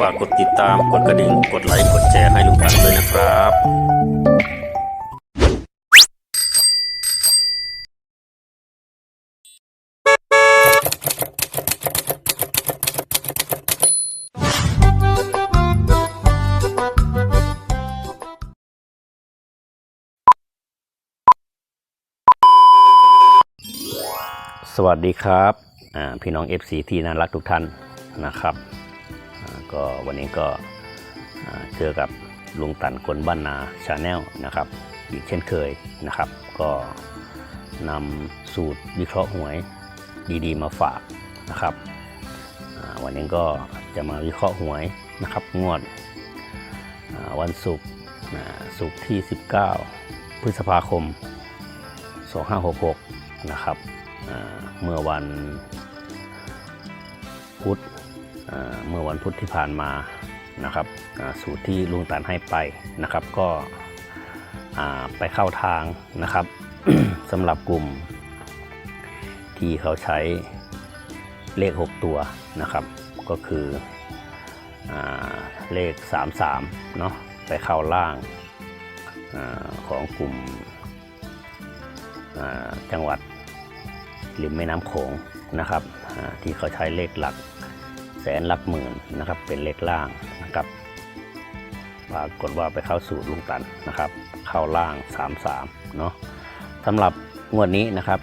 ฝากกดติดตาม กดกระดิ่ง กดไลค์ กดแชร์ให้ลุงตันด้วยนะครับสวัสดีครับพี่น้อง FC ที่น่ารักทุกท่านนะครับ ก็วันนี้ก็เจอกับลุงตันคนบ้านนาชาแนลนะครับ อีกเช่นเคยนะครับ ก็นำสูตรวิเคราะห์หวยดีๆ มาฝากนะครับวันนี้ก็จะมาวิเคราะห์หวยนะครับงวดวันศุกร์ศุกร์ที่ 19 พฤษภาคม 2566 นะครับเมื่อวันพุธ เมื่อวันพุธที่ผ่านมานะครับสูตรที่ลุงตันให้ไปนะครับ ก็ไปเข้าทางนะครับสำหรับกลุ่ม ที่เขาใช้เลข 6 ตัวนะครับ ก็คืออเลข 33เนาะไปเข้าล่างอของกลุ่มจังหวัดริมแม่น้ำโขงนะครับที่เขาใช้เลขหลัก แสนหลักหมื่นนะครับ เป็นเลขล่างนะครับปรากฏว่าไปเข้าสู่ลุงตันนะครับ เข้าล่าง 33เนาะสำหรับงวดนี้นะครับ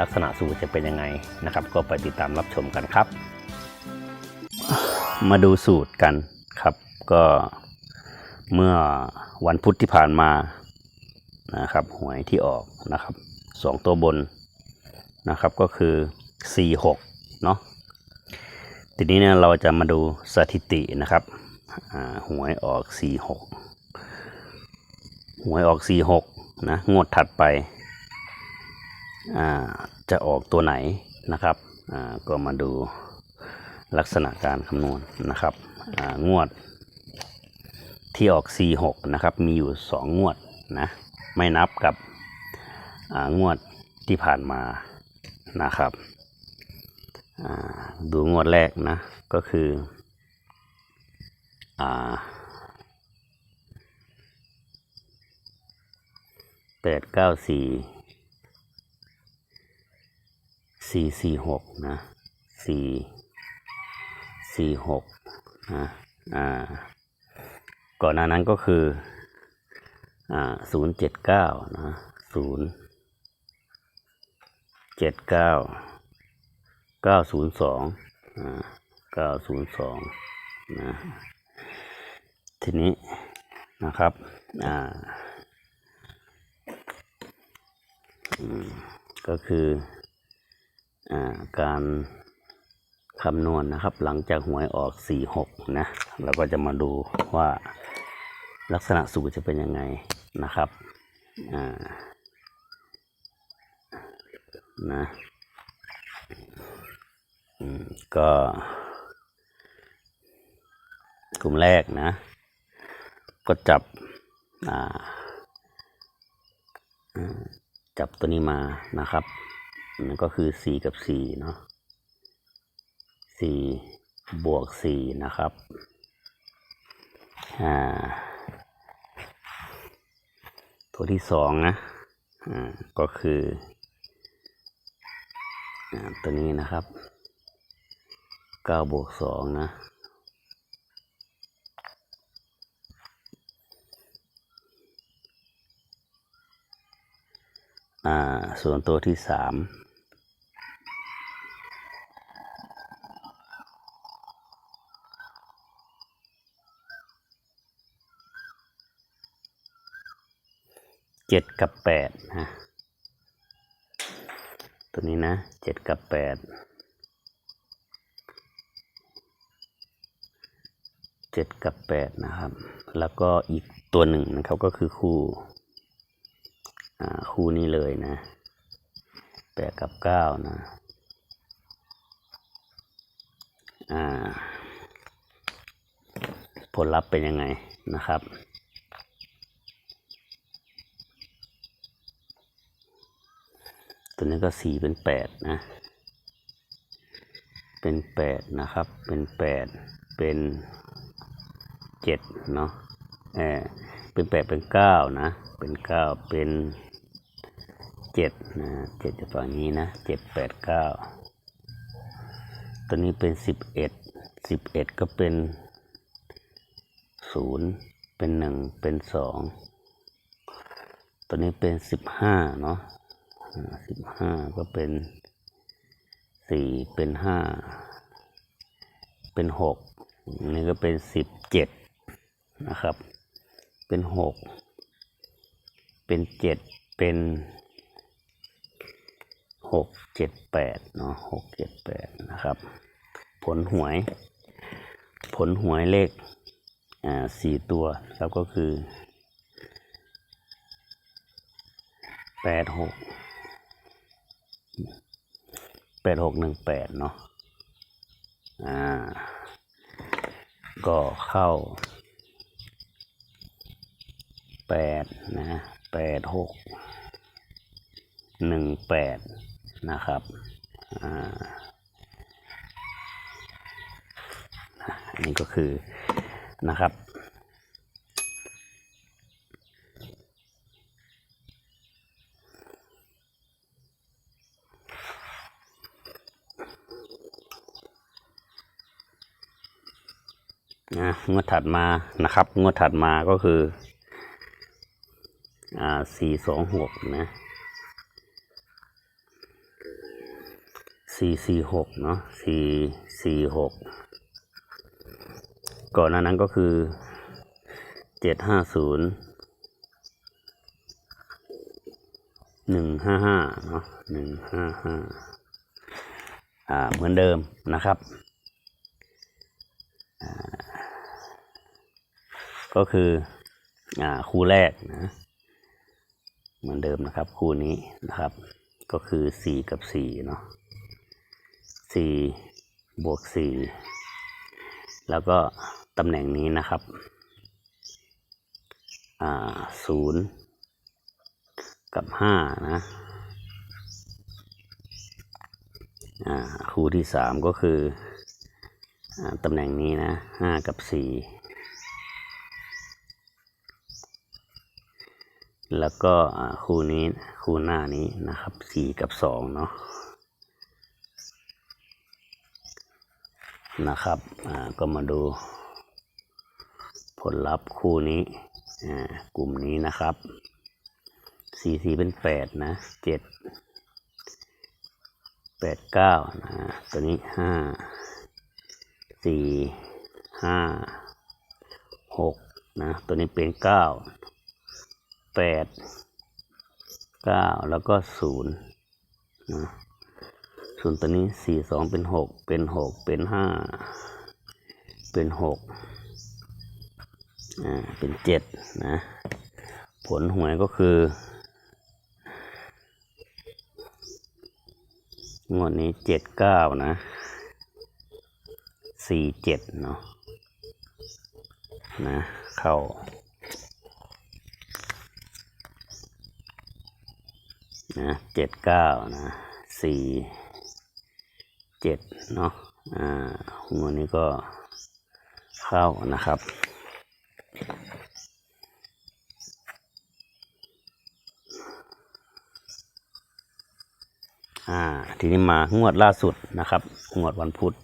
ลักษณะสูตรจะเป็นยังไงนะครับ ก็ไปติดตามรับชมกันครับ มาดูสูตรกันครับ ก็เมื่อวันพุธที่ผ่านมานะครับหวยที่ออกนะครับสองตัวบนนะครับก็คือ 46เนาะ ทีนี้เนี่ยเราจะมาดูสถิตินะครับหวยออก46หวยออก46นะงวดถัดไปจะออกตัวไหนนะครับก็มาดูลักษณะการคำนวณนะครับงวดที่ออก 46 นะครับ มีอยู่ 2 งวดนะ ไม่นับกับงวดที่ผ่านมานะครับ ดูงวดแรกนะ ก็คืออแปดเก้าสี่สี่สี่หกนะสี่สี่หกนะอ่าก่อนหน้านั้นก็คืออ่าศูนย์เจ็ดเก้านะศูนย์เจ็ดเก้า เก้าศูนย์สองเก้าศูนย์สองนะทีนี้นะครับอ่าก็คืออ่าการคำนวณนะครับ หลังจากหวยออกสี่หกนะ เราก็จะมาดูว่าลักษณะสูตรจะเป็นยังไงนะครับอ่านะ ก็ กลุ่มแรกนะ ก็จับจับตัวนี้มานะครับนั่นก็คือสี่กับสี่เนาะสี่บวกสี่นะครับตัวที่สองนะก็คือตัวนี้นะครับ เก้าบวกสองนะอ่าส่วนตัวที่สามเจ็ดกับแปดนะ ตัวนี้นะเจ็ดกับแปด เจ็ดกับแปดนะครับ แล้วก็อีกตัวหนึ่งนะครับก็คือคู่อ่าคู่นี้เลยนะแปดกับเก้านะอ่าผลลัพธ์เป็นยังไงนะครับตัวนี้ก็สี่เป็นแปดนะ เป็นแปดนะครับ เป็นแปดเป็น เจ็ดเนาะเออเป็นแปดเป็นเก้านะ เป็นเก้าเป็นเจ็ดนะเจ็ดจะฝั่งนี้นะเจ็ดแปดเก้าตัวนี้เป็นสิบเอ็ดสิบเอ็ดก็เป็นศูนย์เป็นหนึ่งเป็นสองตัวนี้เป็นสิบห้าเนาะสิบห้าก็เป็นสี่เป็นห้าเป็นหกนี่ก็เป็นสิบเจ็ด นะครับ เป็นหกเป็นเจ็ดเป็นหกเจ็ดแปดเนาะหกเจ็ดแปดนะครับ ผลหวย ผลหวยเลขอ่าสี่ตัวครับก็คือแปดหกแปดหกหนึ่งแปดเนาะอ่า ก็เข้า แปดนะแปดหกหนึ่งแปดนะครับอ่าอันนี้ก็คือนะครับนะงวดถัดมานะครับ งวดถัดมาก็คือ สี่สองหกนะสี่สี่หกเนาะสี่สี่หกก่อนหน้านั้นก็คือเจ็ดห้าศูนย์หนึ่งห้าห้าเนาะหนึ่งห้าห้าอ่าเหมือนเดิมนะครับ ก็คือ อ่า คู่แรกนะ เหมือนเดิมนะครับ คู่นี้นะครับ ก็คือสี่กับสี่เนาะสี่บวกสี่แล้วก็ตำแหน่งนี้นะครับอ่าศูนย์กับห้านะอ่าคู่ที่สามก็คืออตำแหน่งนี้นะห้ากับสี่ แล้วก็คู่นี้คู่หน้านี้นะครับสี่กับสองเนาะนะครับก็มาดู ผลลัพธ์คู่นี้กลุ่มนี้นะครับสี่สี่เป็นแปดนะเจ็ดแปดเก้านะตัวนี้ห้าสี่ห้าหกนะตัวนี้เป็นเก้า แปดเก้าแล้วก็ศูนย์นะศูนย์ตัวนี้สี่สองเป็นหกเป็นหกเป็นห้าเป็นหกอ่าเป็นเจ็ดนะ ผลหวยก็คืองวดนี้เจ็ดเก้านะสี่เจ็ดเนาะนะ เข้า นะเจ็ดเก้านะสี่เจ็ดเนาะอ่าหัวนี้ก็เข้านะครับอ่าทีนี้มางวดล่าสุดนะครับ งวดวันพุธ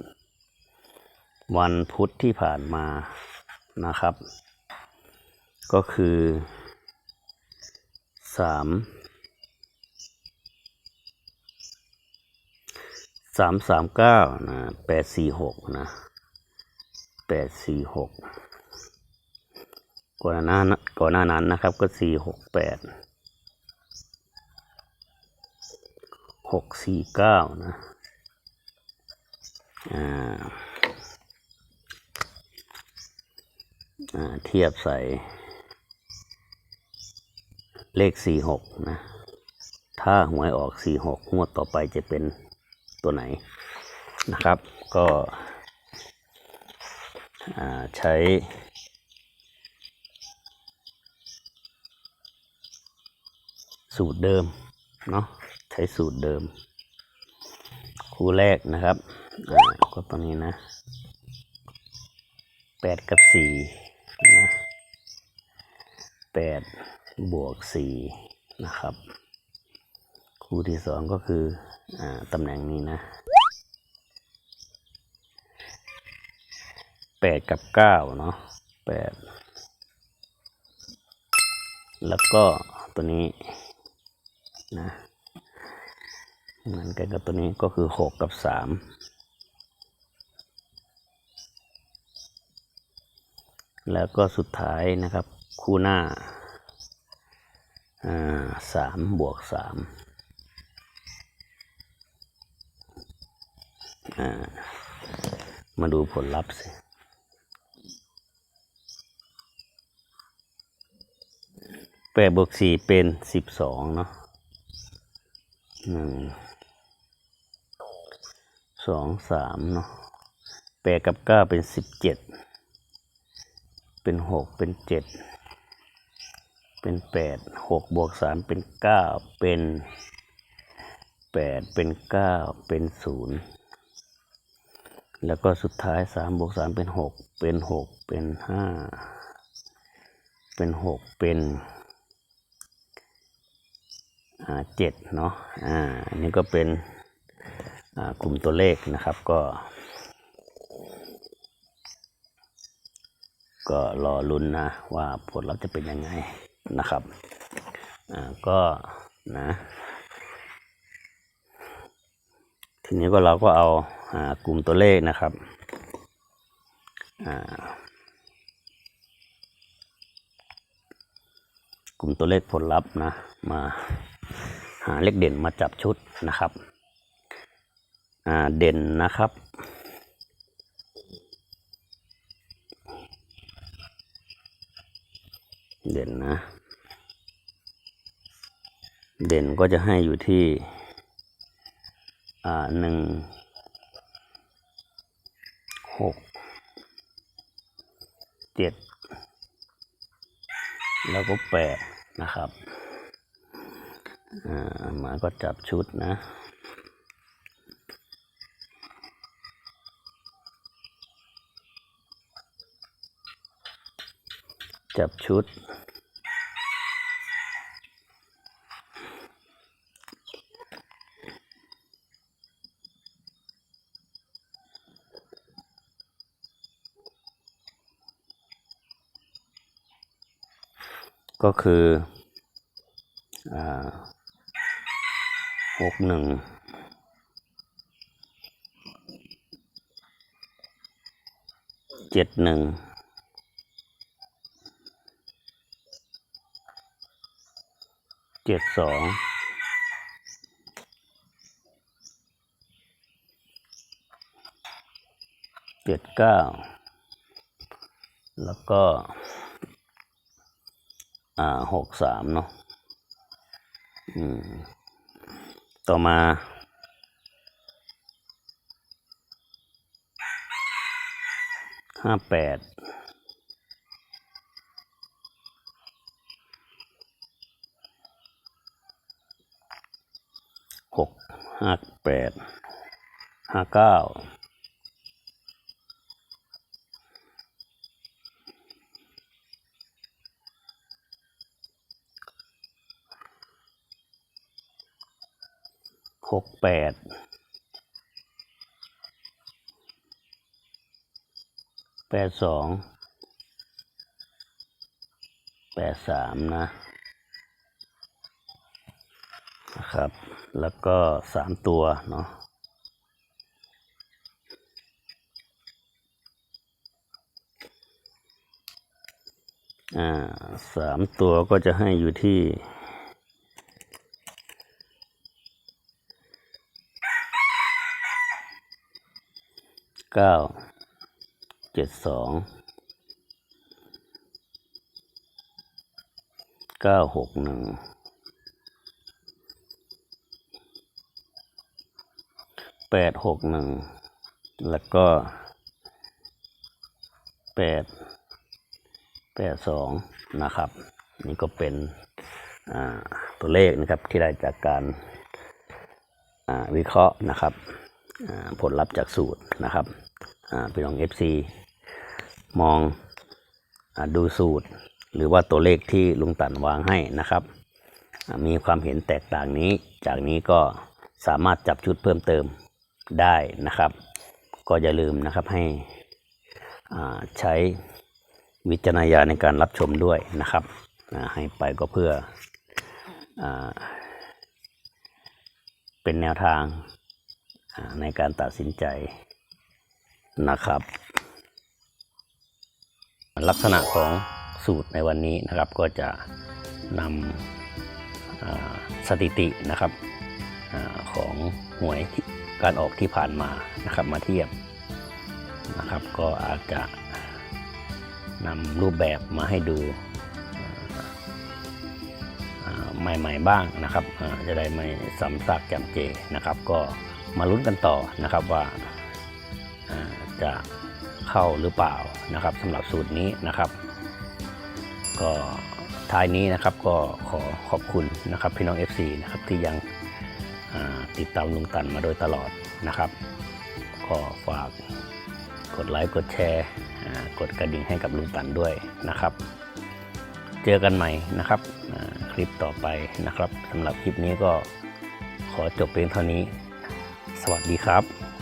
วันพุธที่ผ่านมานะครับ ก็คือสาม สามสามเก้านะแปดสี่หกนะแปดสี่หกก่อนหน้านะก่อนหน้านั้นนะครับก็สี่หกแปดหกสี่เก้านะอ่าอ่า เทียบใส่ เลขสี่หกนะ ถ้าหวยออกสี่หกงวดต่อไปจะเป็น ตัวไหนนะครับ ก็อ่าใช้สูตรเดิมเนาะใช้สูตรเดิม คู่แรกนะครับอ่าก็ตรงนี้นะดกับสี่นะแปดบวกสี่นะครับ คู่ที่สองก็คืออตำแหน่งนี้นะแปดกับเก้าเนาะแปดแล้วก็ตัวนี้นะเหมือนกันกับตัวนี้ก็คือหกกับสามแล้วก็สุดท้ายนะครับ คู่หน้าอ่าสามบวกสามอ่า มาดูผลลัพธ์สิแปดบวกสี่เป็นสิบสองเนาะหนึ่งสองสามเนาะแปดกับเก้าเป็นสิบเจ็ดเป็นหกเป็นเจ็ดเป็นแปดหกบวกสามเป็นเก้าเป็นแปดเป็นเก้าเป็นศูนย์ แล้วก็สุดท้ายสามบวกสามเป็นหกเป็นหกเป็นห้าเป็นหกเป็นเจ็ดเนาะอ่าอันนี้ก็เป็นกลุ่มตัวเลขนะครับก็ ก็รอลุ้นนะว่าผลลัพธ์จะเป็นยังไงนะครับอ่าก็นะ ทีนี้ก็เราก็เอากลุ่มตัวเลขนะครับกลุ่มตัวเลขผลลัพธ์นะมาหาเลขเด่นมาจับชุดนะครับเด่นนะครับเด่นนะ เด่นก็จะให้อยู่ที่ อ่าหนึ่งหกเจ็ดแล้วก็แปดนะครับหมาก็จับชุดนะ จับชุด ก็คือหกหนึ่งเจ็ดหนึ่งเจ็ดสองเจ็ดเก้าแล้วก็ อ่าหกสามเนาะอืมต่อมาห้าแปดหกห้าแปดห้าเก้า ห กแปดแปดสองแปดสามนะนะครับ แล้วก็สามตัวเนาะอ่าสามตัวก็จะให้อยู่ที่ เก้าเจ็ดสองเก้าหกหนึ่งแปดหกหนึ่งแล้วก็แปดแปดสองนะครับ นี่ก็เป็นตัวเลขนะครับที่ได้จากการวิเคราะห์นะครับผลลัพธ์จากสูตรนะครับ พี่น้อง FC มองอดูสูตร หรือว่าตัวเลขที่ลุงตันวางให้นะครับ มีความเห็นแตกต่างนี้ จากนี้ก็สามารถจับชุดเพิ่มเติมได้นะครับ ก็อย่าลืมนะครับให้ใช้วิจารณญาณในการรับชมด้วยนะครับ ให้ไปก็เพื่ออเป็นแนวทางในการตัดสินใจ นะครับ ลักษณะของสูตรในวันนี้นะครับก็จะนำสถิตินะครับอของหวยการออกที่ผ่านมานะครับมาเทียบนะครับ ก็อาจจะนำรูปแบบมาให้ดูใหม่ ๆ บ้างนะครับจะได้ไม่ซ้ำซากจำเจนะครับ ก็มาลุ้นกันต่อนะครับว่า จะเข้าหรือเปล่านะครับสำหรับสูตรนี้นะครับ ก็ท้ายนี้นะครับก็ขอขอบคุณนะครับพี่น้อง FC นะครับที่ยังติดตามลุงตันมาโดยตลอดนะครับ ก็ฝากกดไลค์กดแชร์กดกระดิ่งให้กับลุงตันด้วยนะครับ เจอกันใหม่นะครับคลิปต่อไปนะครับสำหรับคลิปนี้ก็ขอจบเพียงเท่านี้ สวัสดีครับ